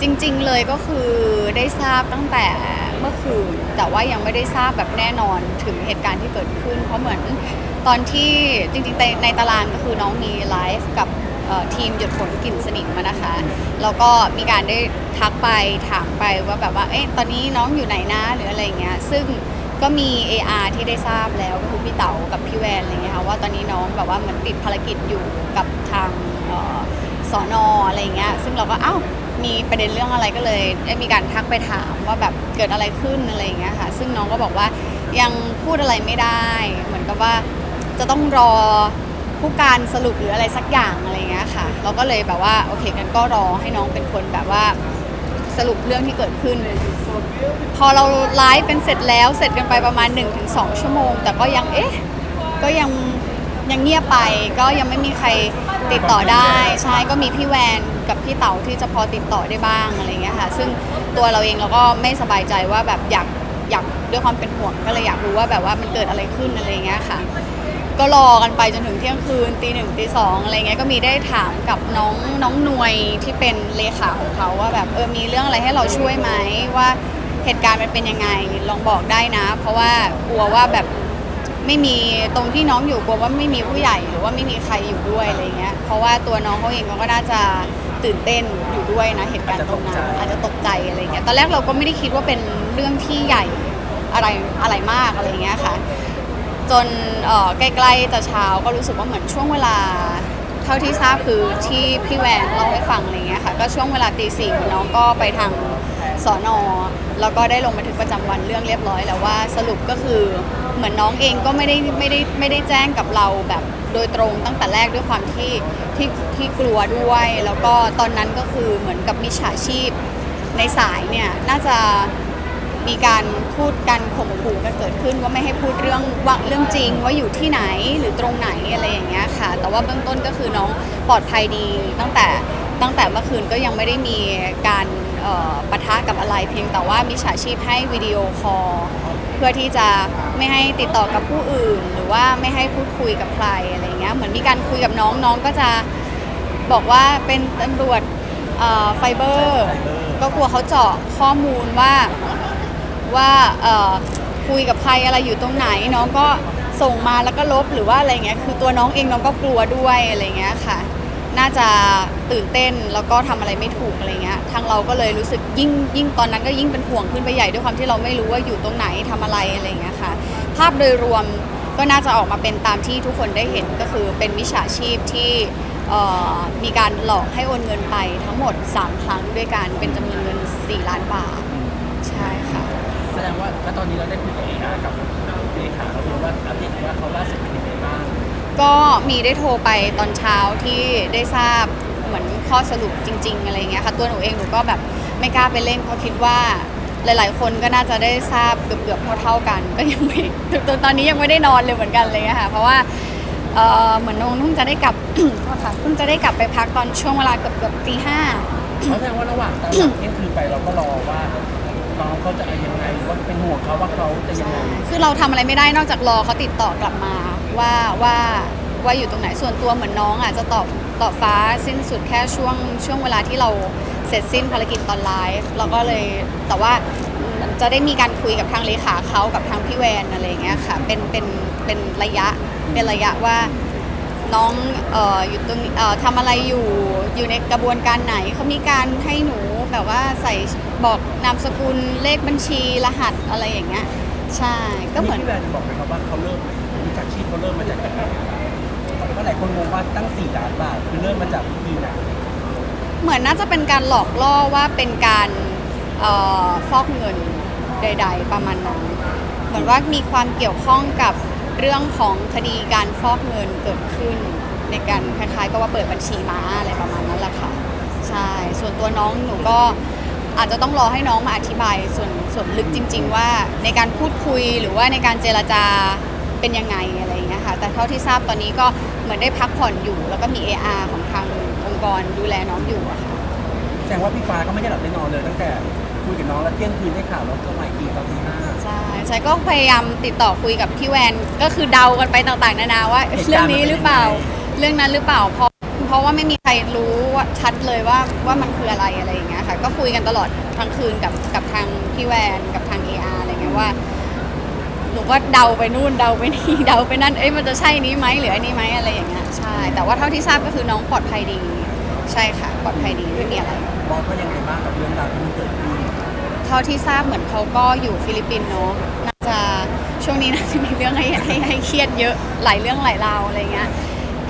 จริง ๆ เลยก็คือได้ทราบตั้งแต่เมื่อคืน แต่ว่ายังไม่ได้ทราบแบบแน่นอนถึงเหตุการณ์ที่เกิดขึ้น เพราะเหมือนตอนที่จริงๆในในตารางก็คือน้องมีไลฟ์กับทีมหยดฝนกลิ่นสนิมมานะคะ แล้วก็มีการได้ทักไปถามไปว่าแบบว่า เอ๊ะ ตอนนี้น้องอยู่ไหนนะหรืออะไรเงี้ย ซึ่งก็มี AR ที่ได้ทราบแล้วก็คือพี่เต๋ากับพี่แวนอะไรเงี้ยค่ะว่าตอนนี้น้องแบบว่าเหมือนติดภารกิจอยู่กับทางออสอนออะไรเงี้ย ซึ่งเราก็ เอ้า มีประเด็นเรื่องอะไรก็เลยได้มีการทักไปถามว่าแบบเกิดอะไรขึ้นอะไรอย่างเงี้ยค่ะ ซึ่งน้องก็บอกว่ายังพูดอะไรไม่ได้ เหมือนกับว่าจะต้องรอผู้การสรุปหรืออะไรสักอย่างอะไรเงี้ยค่ะ เราก็เลยแบบว่าโอเคกันก็รอให้น้องเป็นคนแบบว่าสรุปเรื่องที่เกิดขึ้น พอเราไลฟ์เป็นเสร็จแล้วเสร็จกันไปประมาณ 1-2 ชั่วโมง แต่ก็ยังเอ๊ะก็ยังยังเงียบไปก็ยังไม่มีใครติดต่อได้ ใช่ก็มีพี่แวน กับพี่เต๋าที่จะพอติดต่อได้บ้างอะไรเงี้ยค่ะ ซึ่งตัวเราเองเราก็ไม่สบายใจว่าแบบอยากอยากด้วยความเป็นห่วงก็เลยอยากรู้ว่าแบบว่ามันเกิดอะไรขึ้นอะไรเงี้ยค่ะ ก็รอกันไปจนถึงเที่ยงคืนตีหนึ่งตีสองอะไรเงี้ยก็มีได้ถามกับน้องน้องหนวยที่เป็นเลขาของเขาว่าแบบเออมีเรื่องอะไรให้เราช่วยไหมว่าเหตุการณ์มันเป็นยังไงลองบอกได้นะ เพราะว่ากลัวว่าแบบไม่มีตรงที่น้องอยู่กลัวว่าไม่มีผู้ใหญ่หรือว่าไม่มีใครอยู่ด้วยอะไรเงี้ยเพราะว่าตัวน้องเขาเองเขาก็น่าจะ ตื่นเต้นอยู่ด้วยนะเหตุการณ์ตรงนั้นอาจจะตกใจอะไรเงี้ยตอนแรกเราก็ไม่ได้คิดว่าเป็นเรื่องที่ใหญ่อะไรอะไรมากอะไรเงี้ยค่ะ จนเอ่อใกล้ๆจะเช้าก็รู้สึกว่าเหมือนช่วงเวลา เท่าที่ทราบคือที่พี่แวนเล่าให้ฟังอะไรเงี้ยค่ะ ก็ช่วงเวลาตีสี่น้องก็ไปทาง สอนอแล้วก็ได้ลงบันทึกประจำวันเรื่องเรียบร้อยแล้วว่าสรุปก็คือเหมือนน้องเองก็ไม่ได้ไม่ได้ไม่ได้แจ้งกับเราแบบโดยตรงตั้งแต่แรกด้วยความที่ที่ที่กลัวด้วย แล้วก็ตอนนั้นก็คือเหมือนกับมิจฉาชีพในสายเนี่ยน่าจะมีการพูดกันข่มขู่กันเกิดขึ้นว่าไม่ให้พูดเรื่องว่าเรื่องจริงว่าอยู่ที่ไหนหรือตรงไหนอะไรอย่างเงี้ยค่ะ แต่ว่าเบื้องต้นก็คือน้องปลอดภัยดีตั้งแต่ ตั้งแต่เมื่อคืนก็ยังไม่ได้มีการปะทะกับอะไรเพียงแต่ว่ามิจฉาชีพให้วิดีโอคอลเพื่อที่จะไม่ให้ติดต่อกับผู้อื่น หรือว่าไม่ให้พูดคุยกับใครอะไรเงี้ยเหมือนมีการคุยกับน้องน้องก็จะบอกว่าเป็นตำรวจไฟเบอร์ก็กลัวเขาเจาะข้อมูลว่าว่าคุยกับใครอะไรอยู่ตรงไหน น้องก็ส่งมาแล้วก็ลบหรือว่าอะไรเงี้ยคือตัวน้องเองน้องก็กลัวด้วยอะไรเงี้ยค่ะาจะตื่นเต้นแล้วก็ทำอะไรไม่ถูกอะไรเงี้ยทางเราก็เลยรู้สึกยิ่งยิ่งตอนนั้นก็ยิ่งเป็นห่วงขึ้นไปใหญ่ด้วยความที่เราไม่รู้ว่าอยู่ตรงไหนทำอะไรอะไรเงี้ยค่ะภาพโดยรวมก็น่าจะออกมาเป็นตามที่ทุกคนได้เห็นก็คือเป็นมิจฉาชีพที่มีการหลอกให้โอนเงินไปทั้งหมด 3 ครั้งด้วยกันเป็นจำนวนเงิน 4 ล้านบาทใช่ค่ะแสดงว่าตอนนี้เราได้คุยกับเอกับเลขาเราดูว่าอัปเดตว่าเขาล่าสุดเป็นยังไง ก็มีได้โทรไปตอนเช้าที่ได้ทราบเหมือนข้อสรุปจริง ๆ อะไรเงี้ยค่ะ ตัวหนูเองหนูก็แบบไม่กล้าไปเล่นเพราะคิดว่าหลาย ๆ คนก็น่าจะได้ทราบเกือบๆเท่า ๆกัน ก็ยังไม่ตอนตอนนี้ยังไม่ได้นอนเลยเหมือนกันเลยอะค่ะ เพราะว่าเอ่อเหมือนน้องเพิ่งจะได้กลับโทษค่ะเพิ่งจะได้กลับไปพักตอนช่วงเวลาเกือบเกือบตีห้า เพราะแสดงว่าระหว่างตามหลังเที่ยงคืนไปเราก็รอว่าน้องเขาจะยังไงหรือว่าเป็นห่วงเขาว่าเขาจะยังไง คือเราทำอะไรไม่ได้นอกจากรอเขาติดต่อกลับมา ว่าว่าว่าอยู่ตรงไหนส่วนตัวเหมือนน้องอะจะตอบตอบฟ้าสิ้นสุดแค่ช่วงช่วงเวลาที่เราเสร็จสิ้นภารกิจตอนไลฟ์เราก็เลยแต่ว่าจะได้มีการคุยกับทางเลขาเขากับทางพี่แวนอะไรเงี้ยค่ะเป็นเป็นเป็นระยะเป็นระยะว่าน้องเอ่ออยู่ตรงเอ่อทำอะไรอยู่อยู่ในกระบวนการไหนเขามีการให้หนูแบบว่าใส่บอกนามสกุลเลขบัญชีรหัสอะไรอย่างเงี้ย ใช่ก็เหมือนพี่แวนบอกไหมครับว่าเขาเริ่มมีจากชีพเขาเริ่มมาจากไหนเพราะหลายคนงงว่าตั้ง4ล้านบาทคือเริ่มมาจากวิธีไหนเหมือนน่าจะเป็นการหลอกล่อว่าเป็นการเอ่อฟอกเงินใด ๆ ประมาณนั้นเหมือนว่ามีความเกี่ยวข้องกับเรื่องของคดีการฟอกเงินเกิดขึ้น ในการคล้ายๆก็ว่าเปิดบัญชีม้าอะไรประมาณนั้นแหละค่ะใช่ส่วนตัวน้องหนูก็ อาจจะต้องรอให้น้องมาอธิบายส่วนส่วนลึกจริง ๆ ว่าในการพูดคุยหรือว่าในการเจรจาเป็นยังไงอะไรอย่างเงี้ยค่ะแต่เท่าที่ทราบตอนนี้ก็เหมือนได้พักผ่อนอยู่ แล้วก็มี AR ของทางองค์กรดูแลน้องอยู่อะค่ะแสดงว่าพี่ฟ้าก็ไม่ได้หลับได้นอนเลยตั้งแต่คุยกับน้องแล้วเที่ยงคืนได้ข่าวแล้วก็มาอีกทีตอนที่ห้าใช่ใช่ก็พยายามติดต่อคุยกับพี่แวนก็คือเดากันไปต่างๆ นานาว่าเอ๊ะเรื่องนี้หรือเปล่า เรื่องนั้นหรือเปล่าพอ เพราะว่าไม่มีใครรู้ว่าชัดเลยว่าว่ามันคืออะไรอะไรอย่างเงี้ยค่ะ ก็คุยกันตลอดทั้งคืนกับกับทางพี่แวนกับทาง AR อะไรเงี้ยว่าหนูก็เดาไปนู่นเดาไปนี่เดาไปนั่นเอ้ยมันจะใช่นี้ไหมหรืออันนี้ไหมอะไรอย่างเงี้ยใช่ แต่ว่าเท่าที่ทราบก็คือน้องปลอดภัยดี ใช่ค่ะปลอดภัยดีไม่มีอะไร บอสว่ายังไงบ้างกับเรื่องราวที่มันเกิดขึ้นเท่าที่ทราบเหมือนเขาก็อยู่ฟิลิปปินส์เนาะน่าจะช่วงนี้น่าจะมีเรื่องให้ให้ให้เครียดเยอะหลายเรื่องหลายราวอะไรเงี้ย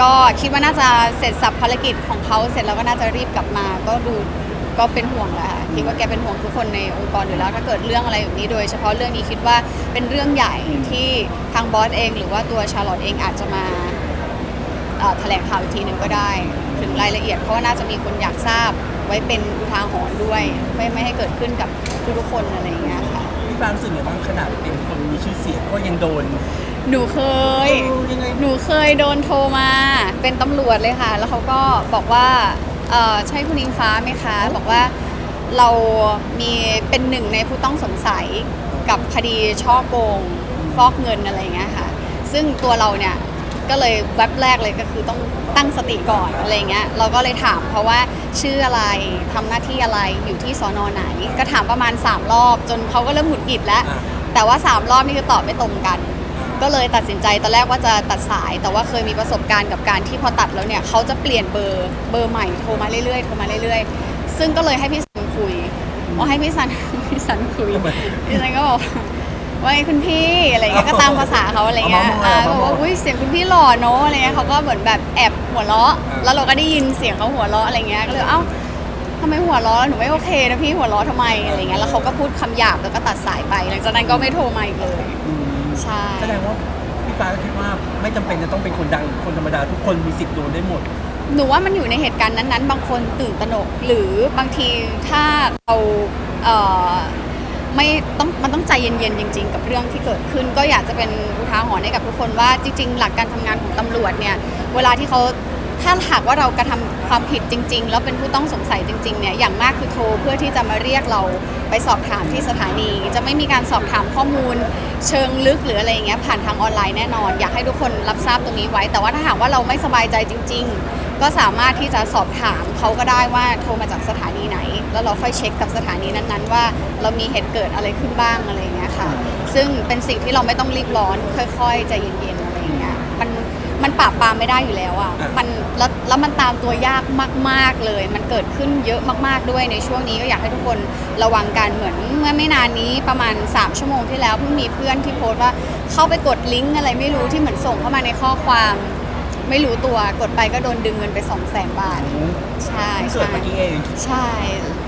ก็คิดว่าน่าจะเสร็จสับภารกิจของเขาเสร็จแล้วก็น่าจะรีบกลับมา ก็ดูก็เป็นห่วงแหละค่ะคิดว่าแกเป็นห่วงทุกคนในองค์กรอยู่แล้ว ถ้าเกิดเรื่องอะไรแบบนี้โดย เฉพาะเรื่องนี้คิดว่าเป็นเรื่องใหญ่ที่ทางบอสเอง หรือว่าตัวชาร์ลอตเองอาจจะมาเอ่อแถลงข่าวอีกทีหนึ่งก็ได้ ถึงรายละเอียดเพราะว่าน่าจะมีคนอยากทราบไว้เป็นอุทาหรณ์ด้วย ไม่ไม่ให้เกิดขึ้นกับทุกๆคนอะไรอย่างเงี้ยค่ะ พี่ฟ้ารู้สึกไงบ้างขนาดเป็นคนมีชื่อเสียงก็ยังโดน หนูเคยเออยังไงหนูเคยโดนโทรมาเป็นตำรวจเลยค่ะ แล้วเขาก็บอกว่าเอ่อใช่คุณอิงฟ้าไหมคะ บอกว่าเรามีเป็นหนึ่งในผู้ต้องสงสัยกับคดีช่อโกงฟอกเงินอะไรอย่างเงี้ยค่ะ ซึ่งตัวเราเนี่ยก็เลยแวบแรกเลยก็คือต้องตั้งสติก่อนอะไรเงี้ยเราก็เลยถามเพราะว่าชื่ออะไรทำหน้าที่อะไรอยู่ที่สอนอไหน ก็ถามประมาณ 3 รอบ จนเขาก็เริ่มหงุดหงิดแล้วอะแต่ว่า 3 รอบนี่คือตอบไม่ตรงกัน ก็เลยตัดสินใจตอนแรกว่าจะตัดสาย แต่ว่าเคยมีประสบการณ์กับการที่พอตัดแล้วเนี่ยเขาจะเปลี่ยนเบอร์เบอร์ใหม่โทรมาเรื่อยๆโทรมาเรื่อยๆ ซึ่งก็เลยให้พี่สันคุยว่าให้พี่สันพี่สันคุยทำไมพี่สันก็บอกว่าไอ้คุณพี่อะไรเงี้ยก็ตามภาษาเขาอะไรเงี้ยเอาอ่ามาบอกว่าอุ้ยเสียงคุณพี่หล่อเนอะอะไรเงี้ยเขาก็เหมือนแบบแอบหัวเราะอ่าแล้วเราก็ได้ยินเสียงเขาหัวเราะอะไรเงี้ยก็เลยเอ้าทำไมหัวเราะหนูไม่โอเคนะพี่หัวเราะทำไมอะไรเงี้ยแล้วเขาก็พูดคำหยาบแล้วก็ตัดสายไปหลังจากนั้นก็ไม่โทรมาอีกเลยอืม ใช่ แสดงว่าพี่ฟ้าก็คิดว่าไม่จำเป็นจะต้องเป็นคนดังคนธรรมดาทุกคนมีสิทธิ์โดนได้หมด หนูว่ามันอยู่ในเหตุการณ์นั้นๆ บางคนตื่นตระหนก หรือบางทีถ้าเราเอ่อไม่ต้องมันต้องใจเย็นๆจริง ๆ กับเรื่องที่เกิดขึ้น ก็อยากจะเป็นอุทาหรณ์ให้กับทุกคนว่าจริง ๆ หลักการทำงานของตำรวจเนี่ยเวลาที่เขา ถ้าหากว่าเรากระทำความผิดจริง ๆ แล้วเป็นผู้ต้องสงสัยจริงๆเนี่ยอย่างมากคือโทรเพื่อที่จะมาเรียกเราไปสอบถามที่สถานี จะไม่มีการสอบถามข้อมูล เชิงลึกหรืออะไรอย่างเงี้ยผ่านทางออนไลน์แน่นอน อยากให้ทุกคนรับทราบตรงนี้ไว้ แต่ว่าถ้าหากว่าเราไม่สบายใจจริง ๆ ก็สามารถที่จะสอบถามเขาก็ได้ว่าโทรมาจากสถานีไหน แล้วเราค่อยเช็คกับสถานีนั้นๆ ว่าเรามีเหตุเกิดอะไรขึ้นบ้างอะไรอย่างเงี้ยค่ะ ซึ่งเป็นสิ่งที่เราไม่ต้องรีบร้อนค่อยๆใจเย็นๆ มันมันปราบปรามไม่ได้อยู่แล้วอะอะมันแล้วแล้วมันตามตัวยากมาก ๆเลย มันเกิดขึ้นเยอะมากๆด้วยในช่วงนี้ก็อยากให้ทุกคนระวังกันเหมือนเมื่อไม่นานนี้ประมาณ 3 ชั่วโมงที่แล้วเพิ่งมีเพื่อนที่โพสต์ว่าเข้าไปกดลิงก์อะไรไม่รู้ที่เหมือนส่งเข้ามาในข้อความ ไม่รู้ตัวกดไปก็โดนดึงเงินไป2 0 0 0 0 0บาท ใช่เกิดใช่เมื่อกี้เองใช่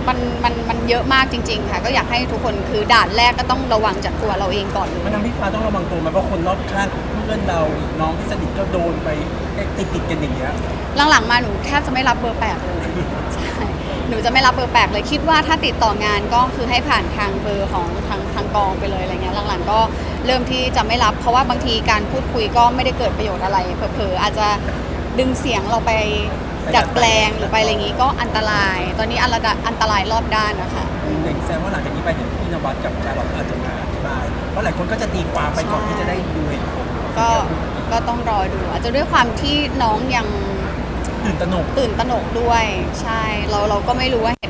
มันมันมันเยอะมากจริง ๆ ค่ะ ก็อยากให้ทุกคนคือด่านแรกก็ต้องระวังจากตัวเราเองก่อนเลยมันทำให้พี่ฟ้าต้องระวังตัวไหมเพราะคนรอบข้างเพื่อนเราน้องที่สนิทก็โดนไปติดติดๆกันอย่างเงี้ยหลังๆมาหนูแทบจะไม่รับเบอร์แปลกเลยใช่หนูจะไม่รับเบอร์แปลกเลยคิดว่าถ้าติดต่องานก็คือให้ผ่านทางเบอร์ของทางทางกองไปเลยอะไรเงี้ยหลังๆก็ เริ่มที่จะไม่รับ เพราะว่าบางทีการพูดคุยก็ไม่ได้เกิดประโยชน์อะไรเผลอๆอาจจะดึงเสียงเราไปดัดแปลงหรือไปอะไรอย่างงี้ก็อันตราย ตอนนี้อันตรายอันตรายรอบด้านนะคะอย่างแซมว่าหลังจากนี้ไปเดี๋ยวพี่นวัดกับชาลอตอาจจะมาอธิบายเพราะหลายคนก็จะตีความไปก่อนที่จะได้ดูเหตุผลก็ก็ต้องรอดู อาจจะด้วยความที่น้องยังตื่นตระหนกตื่นตระหนกด้วย ใช่เราเราก็ไม่รู้ว่าเหตุ